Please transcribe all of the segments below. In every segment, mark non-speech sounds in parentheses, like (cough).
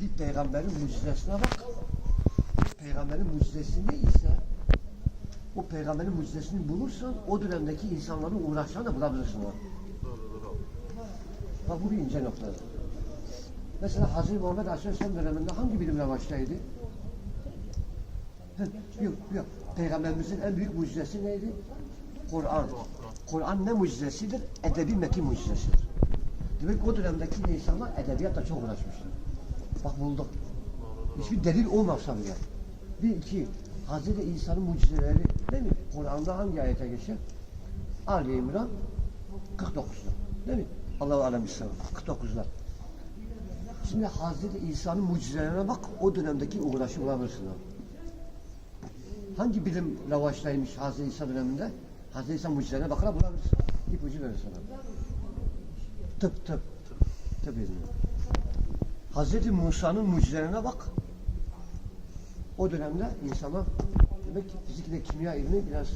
Bir peygamberin mucizesine bak. Peygamberin mucizesi neyse o peygamberin mucizesini bulursan o dönemdeki insanların uğraşlarını da bulabilirsin. ha. Bak bu bir ince noktadır. Mesela Hazreti Muhammed Aleyhisselam döneminde hangi bilim revaçtaydı? Heh, Yok, yok. Peygamberimizin en büyük mucizesi neydi? Kur'an. Kur'an ne mucizesidir? Edebi metin mucizesidir. Demek o dönemdeki insanlar edebiyatla çok uğraşmışlar. Bak bulduk. Hiçbir delil olmasa bile. Bir iki, Hazreti İsa'nın mucizeleri değil mi? Kur'an'da hangi ayete geçer? Ali İmran 49'da. Değil mi? Allahu alem İslam 49'da. Şimdi Hazreti İsa'nın mucizelerine bak, o dönemdeki uğraşı bulabilirsin. ha. Hangi bilim revaçtaymış Hazreti İsa döneminde? Hazreti İsa mucizelerine bakarak bulabilirsin. İpucu verir sana. Tıp tıp. Tıp ilmi. Hazreti Musa'nın mucizelerine bak. O dönemde insana demek ki fizik ve kimya ilmi biraz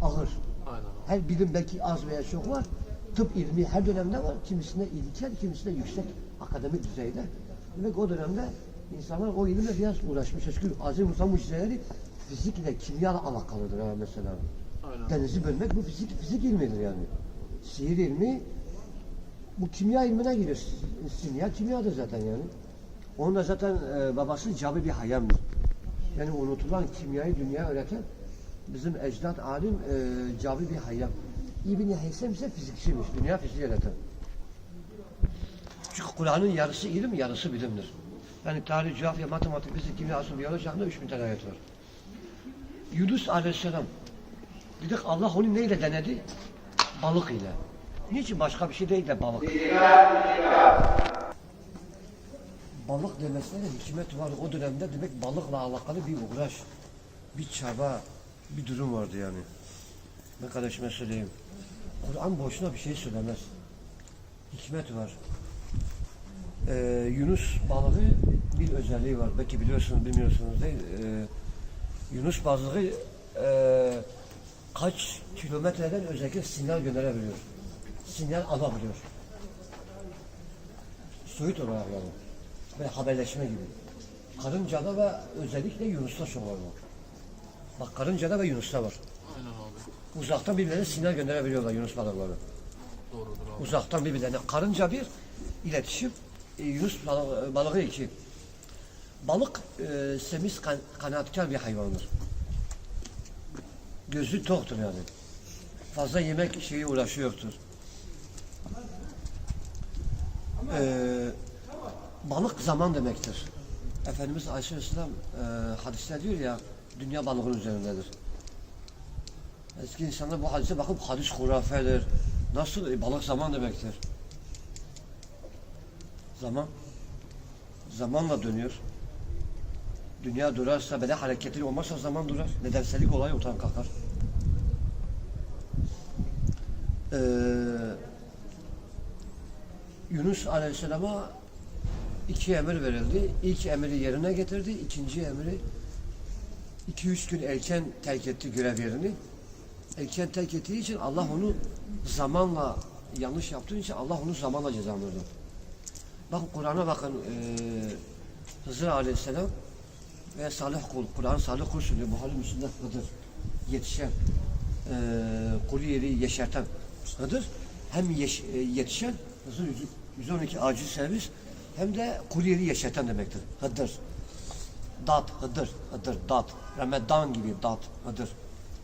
ağır. Aynen. Her bilimdeki az veya çok var. Tıp ilmi her dönemde var. Kimisinde ilkel, kimisinde yüksek akademik düzeyde. Demek o dönemde insanlar o ilimle biraz uğraşmış. Çünkü Hazreti Musa mucizeleri fizik ile kimya ile alakalıdır ha mesela. Aynen. Denizi bölmek bu fizik fizik ilmidir yani. Sihir ilmi bu kimya ilmine girer. Simya kimyadır zaten yani. Onun da zaten e, babası Cabi bir hayamdır. Yani unutulan kimyayı dünya öğreten bizim ecdat alim e, Cabi bir hayam. İbn Heysem ise fizikçiymiş. Dünya fiziği öğreten. Çünkü Kur'an'ın yarısı ilim, yarısı bilimdir. Yani tarih, coğrafya, matematik, fizik, kimya, asıl, biyoloji hakkında 3000 tane ayet var. Yunus Aleyhisselam dedik Allah onu neyle denedi? Balık ile. Niçin başka bir şey değil de balık? Balık demesine de hikmet var. O dönemde demek balıkla alakalı bir uğraş, bir çaba, bir durum vardı yani. Ne kardeşime söyleyeyim. Kur'an boşuna bir şey söylemez. Hikmet var. Ee, Yunus balığı bir özelliği var. Belki biliyorsunuz, bilmiyorsunuz değil. Ee, Yunus balığı e, kaç kilometreden özellikle sinyal gönderebiliyor. Sinyal alabiliyor. Soyut olarak yani. Böyle haberleşme gibi. Karıncada ve özellikle Yunus'ta çok var bu. Bak karıncada ve Yunus'ta var. Aynen abi. Uzaktan birbirlerine sinyal gönderebiliyorlar Yunus balıkları. Doğrudur abi. Uzaktan birbirlerine. Karınca bir, iletişim. e, Yunus balığı, balığı iki. Balık e, semiz kan, kanaatkar bir hayvandır. Gözü toktur yani. Fazla yemek şeyi uğraşıyordur. Ee, balık zaman demektir. Efendimiz Aleyhisselam e, hadiste diyor ya dünya balığın üzerindedir. Eski insanlar bu hadise bakıp hadis hurafedir. Nasıl? E, balık zaman demektir. Zaman. Zamanla dönüyor. Dünya durarsa, böyle hareketli olmazsa zaman durar. Nedensellik olayı ortadan kalkar. Ee, Yunus Aleyhisselam'a iki emir verildi. İlk emri yerine getirdi. İkinci emri iki üç gün erken terk etti görev yerini. Erken terk ettiği için Allah onu zamanla yanlış yaptığı için Allah onu zamanla cezalandırdı. Bakın Kur'an'a bakın eee Hızır Aleyhisselam ve Salih kul, Kur'an Salih kul söylüyor. Buhari Müslim'de Hıdır yetişen, eee kulu yeri yeşerten Hıdır hem yeş, e, yetişen Hızır 100 112 acil servis hem de kulu yeri yeşerten demektir. Hıdır. Dat, Hıdır, Hıdır, Dat. Ramazan gibi Dat, Hıdır.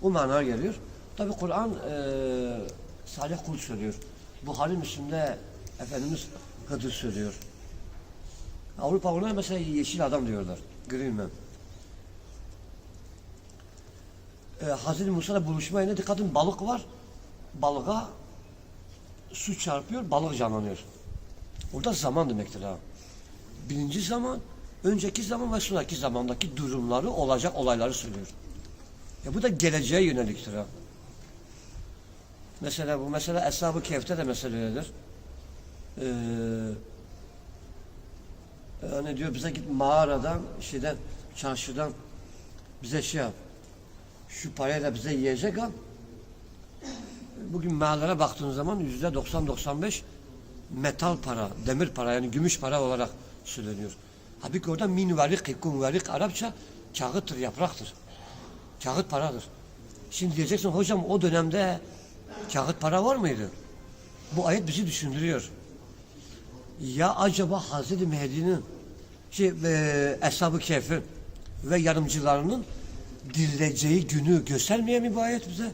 O manaya geliyor. Tabi Kur'an eee Salih kul söylüyor. Buhari Müslim'de Efendimiz Hıdır söylüyor. Avrupa ona mesela yeşil adam diyorlar. Green man. Ee, Hazreti Musa'da buluşma yerine dikkat edin balık var. Balığa su çarpıyor, balık canlanıyor. Orada zaman demektir ha. Birinci zaman, önceki zaman ve sonraki zamandaki durumları, olacak olayları söylüyor. Ya bu da geleceğe yöneliktir ha. Mesela bu mesela Eshab-ı Kehf'te de mesela öyledir. Ee, yani diyor bize git mağaradan, şeyden, çarşıdan bize şey yap. Şu parayla bize yiyecek al. Bugün mağaralara baktığın zaman yüzde 90-95 metal para, demir para yani gümüş para olarak söyleniyor. Halbuki orada min verik, kum verik Arapça kağıttır, yapraktır. Kağıt paradır. Şimdi diyeceksin hocam o dönemde kağıt para var mıydı? Bu ayet bizi düşündürüyor. Ya acaba Hazreti Mehdi'nin şey, e, Eshab-ı Kehf'in ve yarımcılarının dirileceği günü göstermiyor mu bu ayet bize?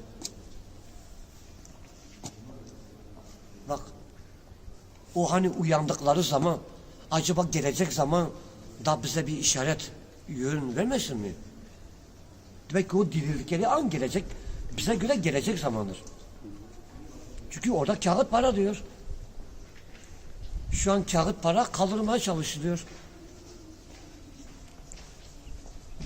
O hani uyandıkları zaman acaba gelecek zaman da bize bir işaret yön vermesin mi? Demek ki o dirildikleri an gelecek bize göre gelecek zamandır. Çünkü orada kağıt para diyor. Şu an kağıt para kaldırmaya çalışılıyor.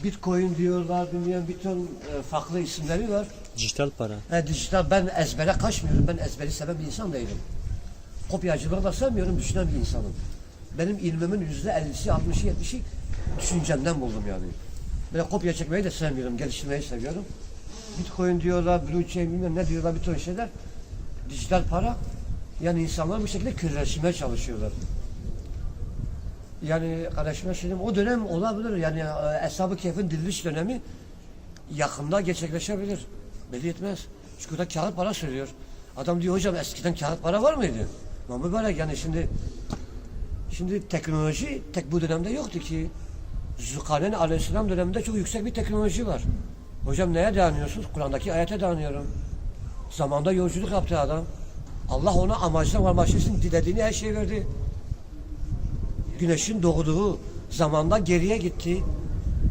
Bitcoin diyorlar, bilmeyen bir ton e, farklı isimleri var. Dijital para. E, dijital ben ezbere kaçmıyorum. Ben ezberi seven bir insan değilim. Kopyacılığı da sevmiyorum, düşünen bir insanım. Benim ilmimin yüzde ellisi, altmışı, yetmişi düşüncemden buldum yani. Böyle kopya çekmeyi de sevmiyorum, geliştirmeyi seviyorum. Bitcoin diyorlar, blockchain bilmem ne diyorlar bir ton şeyler. Dijital para. Yani insanlar bu şekilde kürleşmeye çalışıyorlar. Yani kardeşime söyleyeyim o dönem olabilir. Yani e, Eshab-ı diriliş dönemi yakında gerçekleşebilir. Belli etmez. Çünkü orada kağıt para söylüyor. Adam diyor hocam eskiden kağıt para var mıydı? Ama mübarek yani şimdi şimdi teknoloji tek bu dönemde yoktu ki. Zülkarneyn aleyhisselam döneminde çok yüksek bir teknoloji var. Hocam neye dayanıyorsunuz? Kur'an'daki ayete dayanıyorum. Zamanda yolculuk yaptı adam. Allah ona amacına varmak için dilediğini her şeyi verdi. Güneşin doğduğu zamanda geriye gitti.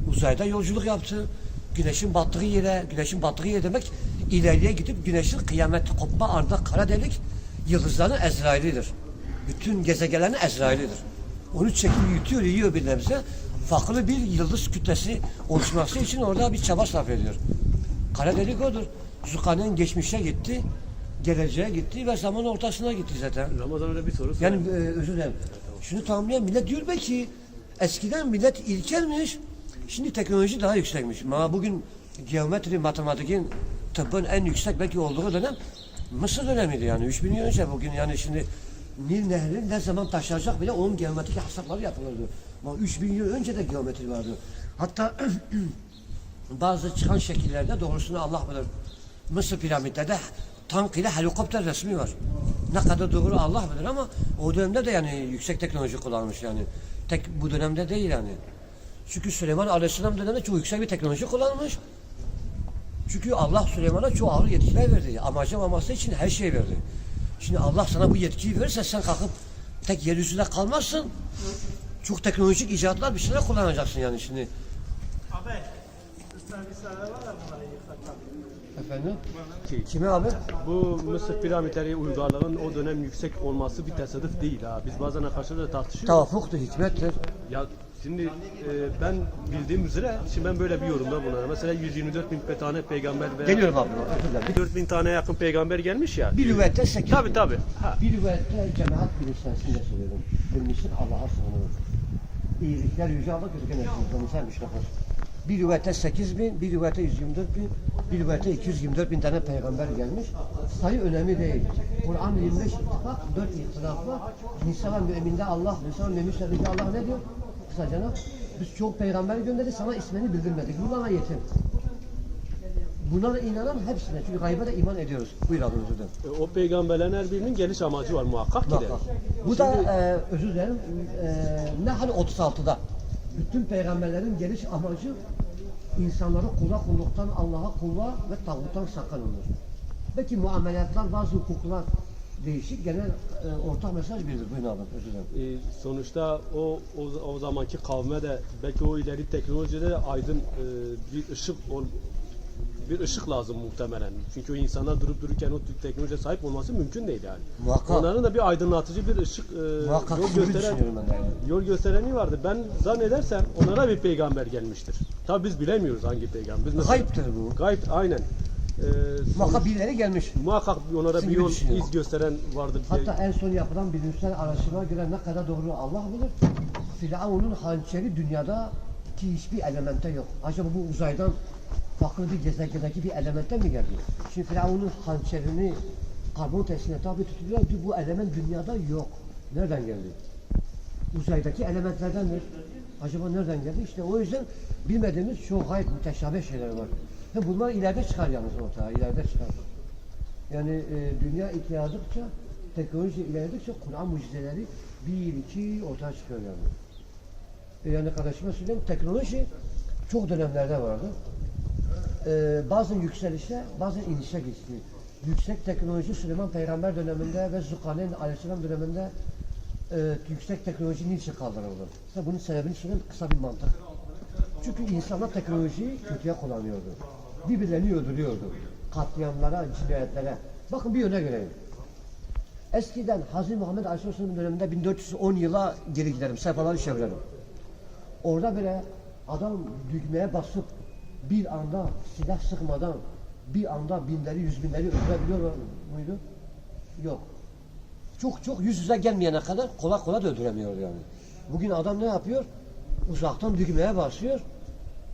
Uzayda yolculuk yaptı. Güneşin battığı yere, güneşin battığı yer demek ileriye gidip güneşin kıyamet kopma anda kara delik yıldızların Ezrail'idir. Bütün gezegenlerin Ezrail'idir. Onu çekip yutuyor, yiyor bir nebze. Farklı bir yıldız kütlesi oluşması için orada bir çaba sarf ediyor. Kara delik odur. Zülkarneyn geçmişe gitti, geleceğe gitti ve zaman ortasına gitti zaten. Ramazan öyle bir soru. Yani e, özür dilerim. Şunu tamamlayan millet diyor belki eskiden millet ilkelmiş. Şimdi teknoloji daha yüksekmiş. Ama bugün geometri, matematikin, tıbbın en yüksek belki olduğu dönem Mısır dönemiydi yani. 3000 yıl önce bugün yani şimdi Nil Nehri ne zaman taşacak bile onun geometrik hesapları yapılırdı. Ama 3000 yıl önce de geometri vardı. Hatta (clears throat) bazı çıkan şekillerde doğrusunu Allah bilir. Mısır piramitlerinde tank ile helikopter resmi var. Ne kadar doğru Allah bilir ama o dönemde de yani yüksek teknoloji kullanmış yani. Tek bu dönemde değil yani. Çünkü Süleyman Aleyhisselam döneminde çok yüksek bir teknoloji kullanmış. Çünkü Allah Süleyman'a çok ağır yetkiler verdi. Amacı maması için her şey verdi. Şimdi Allah sana bu yetkiyi verirse sen kalkıp tek yeryüzünde kalmazsın. Çok teknolojik icatlar bir şeyler kullanacaksın yani şimdi. Abi. Efendim? Ki, Kime abi? bu Mısır piramitleri uygarlığın o dönem yüksek olması bir tesadüf değil ha. Biz bazen arkadaşlarla tartışıyoruz. Tavafuktur, hikmettir. Ya şimdi e, ben bildiğim üzere şimdi ben böyle bir yorumda bulunuyorum. Mesela 124 bin tane peygamber ve Geliyorum abi. Özür dilerim. 4 bin tane yakın peygamber gelmiş ya. Bir rivayette sekiz. Tabi tabi. Ha. Bir rivayette cemaat bilinçlensin de söylüyorum. Bilmişsin Allah'a sığınırım. İyilikler yüce Allah gözüken eşimizden sen nefes. Bir rivayette 8 bin, bir rivayette 124 bin, bir rivayette 224 bin tane peygamber gelmiş. Sayı önemli değil. Kur'an 25 ittifak, 4 ihtilaf var. Nisa müminde Allah, Nisa müminse Allah ne diyor? Kısaca biz çok peygamber gönderdik sana ismini bildirmedik. Bunlarla yetim. Bunlara inanan hepsine. Çünkü gaybe de iman ediyoruz. Buyur abi özür dilerim. E, O peygamberlerin her birinin geliş amacı var muhakkak ki de. Bu da e, özür dilerim e, Nahl 36'da bütün peygamberlerin geliş amacı insanları kula kulluktan Allah'a kulluğa ve tağuttan sakınılır. Belki muamelatlar bazı hukuklar değişik genel e, ortak mesaj birdir. Buyurun abi özür dilerim. E, sonuçta o, o o zamanki kavme de belki o ileri teknolojide de aydın e, bir ışık ol, bir ışık lazım muhtemelen. Çünkü o insanlar durup dururken o tür teknolojiye sahip olması mümkün değil yani. Muhakkak. Onların da bir aydınlatıcı bir ışık e, Muhakkak yol gösteren yani. yol göstereni vardı. Ben zannedersem onlara bir peygamber gelmiştir. Tabi biz bilemiyoruz hangi peygamber. Biz mesela- Gayiptir bu. Gayb aynen. E, Muhakkak birileri gelmiş. muhakkak onlara Sizin bir yol düşünüyorum. iz gösteren vardır diye. Hatta en son yapılan bilimsel araştırma göre ne kadar doğru Allah bilir. Firavun'un hançeri dünyada ki hiçbir elemente yok. Acaba bu uzaydan farklı bir gezegendeki bir elementten mi geldi? Şimdi Firavun'un hançerini karbon testine tabi tutuluyor. Bu element dünyada yok. Nereden geldi? Uzaydaki elementlerdendir. Acaba nereden geldi? İşte o yüzden bilmediğimiz çok gayet müteşabih şeyler var. Ve bunlar ileride çıkar yalnız ortaya, ileride çıkar. Yani e, dünya ilerledikçe, teknoloji ilerledikçe Kur'an mucizeleri bir, iki ortaya çıkıyor yani. E, yani kardeşime söyleyeyim, teknoloji çok dönemlerde vardı. E, bazen yükselişe, bazen inişe geçti. Yüksek teknoloji Süleyman Peygamber döneminde ve Zülkarneyn Aleyhisselam döneminde e, yüksek teknoloji niçin kaldırıldı? İşte bunun sebebini söyleyeyim kısa bir mantık. Çünkü insanlar teknolojiyi kötüye kullanıyordu. Birbirlerini öldürüyordu. Katliamlara, cinayetlere. Bakın bir örnek vereyim. Eskiden Hazreti Muhammed Aleyhisselam döneminde 1410 yıla geri giderim. Sayfaları çevirelim. Orada böyle adam düğmeye basıp bir anda silah sıkmadan bir anda binleri yüz binleri öldürebiliyor muydu? Yok. Çok çok yüz yüze gelmeyene kadar kolay kolay da öldüremiyor yani. Bugün adam ne yapıyor? Uzaktan düğmeye basıyor.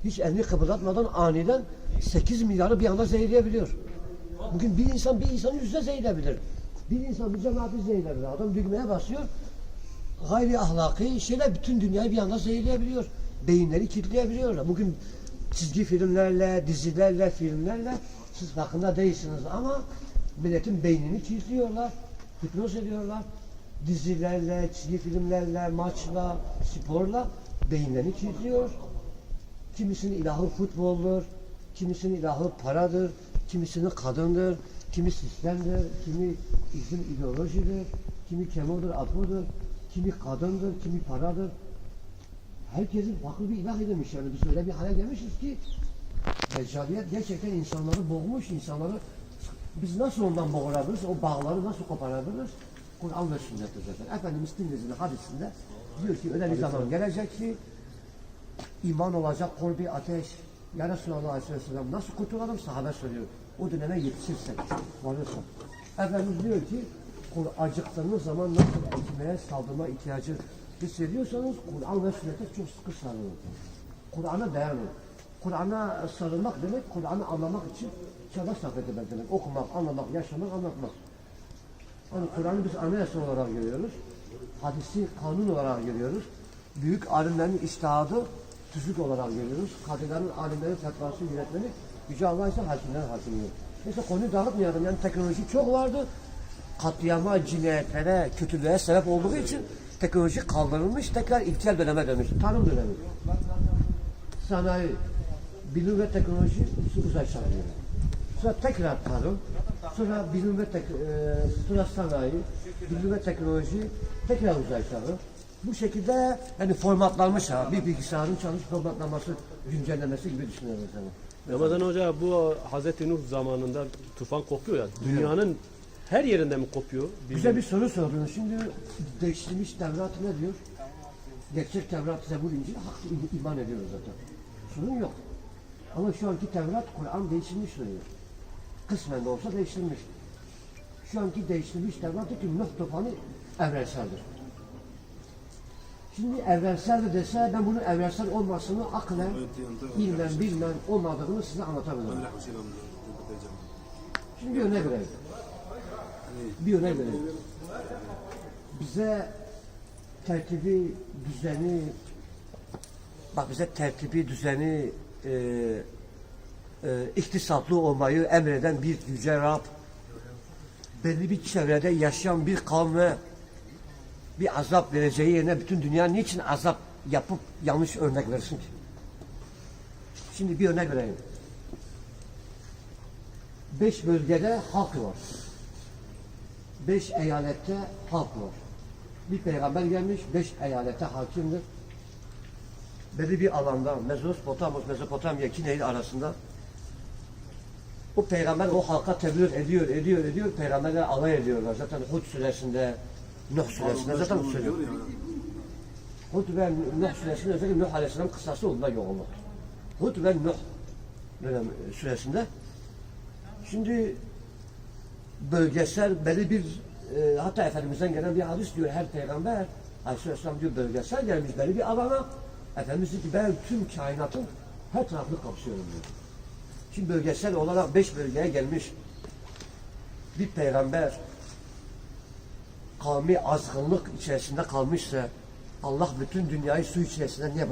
Hiç elini kıpırdatmadan aniden 8 milyarı bir anda zehirleyebiliyor. Bugün bir insan bir insanı yüzde zehirleyebilir. Bir insan bir cemaati zehirleyebilir. Adam düğmeye basıyor. Gayri ahlaki şeyler bütün dünyayı bir anda zehirleyebiliyor. Beyinleri kilitleyebiliyorlar. Bugün çizgi filmlerle, dizilerle, filmlerle siz farkında değilsiniz ama milletin beynini kilitliyorlar. Hipnoz ediyorlar. Dizilerle, çizgi filmlerle, maçla, sporla beyinlerini kilitliyor. Kimisinin ilahı futboldur, kimisinin ilahı paradır, kimisinin kadındır, kimi sistemdir, kimi izin ideolojidir, kimi kemodur, apodur, kimi kadındır, kimi paradır. Herkesin farklı bir ilah edilmiş yani biz öyle bir hale gelmişiz ki Deccaliyet gerçekten insanları boğmuş, insanları biz nasıl ondan boğulabiliriz, o bağları nasıl koparabiliriz? Kur'an ve sünnettir zaten. Efendimiz Tirmizi'nin hadisinde diyor ki öyle bir zaman gelecek ki iman olacak kol bir ateş. Ya Resulallah Aleyhisselam nasıl kurtulalım sahabe soruyor. O döneme yetişirsek, varırsak. Efendimiz diyor ki acıktığınız zaman nasıl ekmeğe saldırma ihtiyacı hissediyorsanız Kur'an ve sünnete çok sıkı sarılın. Kur'an'a dayanın. Kur'an'a sarılmak demek, Kur'an'ı anlamak için çaba sarf etmek demek. Okumak, anlamak, yaşamak, anlatmak. Hani Kur'an'ı biz anayasa olarak görüyoruz. Hadisi kanun olarak görüyoruz. Büyük alimlerin iştihadı tüzük olarak görüyoruz. Kadıların, alimlerin fetvası, yönetmeni Yüce Allah ise hakimler hakimliği. Neyse konuyu dağıtmayalım. Yani teknoloji çok vardı. Katliama, cinayetlere, kötülüğe sebep olduğu için teknoloji kaldırılmış, tekrar ihtiyar döneme dönmüş. Tarım dönemi. Sanayi, bilim ve teknoloji sanayi. Sonra tekrar tarım, sonra bilim ve tek, e, sonra sanayi, bilim ve teknoloji, tekrar uzay tarım. Bu şekilde hani formatlanmış ha. Bir bilgisayarın çalış formatlanması, güncellemesi gibi düşünüyoruz yani. Ramazan Hoca bu Hazreti Nuh zamanında tufan kopuyor ya. Dünyanın her yerinde mi kopuyor? Bizim- Güzel bir soru sordun. Şimdi değiştirilmiş Tevrat ne diyor? Gerçek Tevrat, Zebur, İncil hak im- iman ediyoruz zaten. Sorun yok. Ama şu anki Tevrat, Kur'an değiştirilmiş diyor. Kısmen de olsa değiştirilmiş. Şu anki değiştirilmiş Tevrat diyor ki Nuh tufanı evrenseldir. Şimdi evrensel dese ben bunun evrensel olmasını aklen, ilmen, bilmen olmadığını size anlatabilirim. Şimdi bir örnek vereyim. Bir örnek vereyim. Bize tertibi, düzeni, bak bize tertibi, düzeni, e, e, iktisatlı olmayı emreden bir yüce Rab, belli bir çevrede yaşayan bir kavme bir azap vereceği yerine bütün dünya niçin azap yapıp yanlış örnek versin ki? Şimdi bir örnek vereyim. Beş bölgede halk var. Beş eyalette halk var. Bir peygamber gelmiş, beş eyalete hakimdir. Belli bir alanda, Mezopotamya, Mezopotamya iki nehir arasında o peygamber o halka tebliğ ediyor, ediyor, ediyor. Peygamberler alay ediyorlar. Zaten Hud suresinde, Nuh suresinde zaten söylüyor. Hud ve Nuh suresinde özellikle Nuh Aleyhisselam kıssası yok olmak. Hud ve Nuh dönem süresinde. Şimdi bölgesel belli bir e, hatta Efendimiz'den gelen bir hadis diyor her peygamber Aleyhisselam diyor bölgesel gelmiş belli bir alana Efendimiz diyor ki ben tüm kainatın her tarafını kapsıyorum diyor. Şimdi bölgesel olarak beş bölgeye gelmiş bir peygamber kavmi azgınlık içerisinde kalmışsa Allah bütün dünyayı su içerisinde niye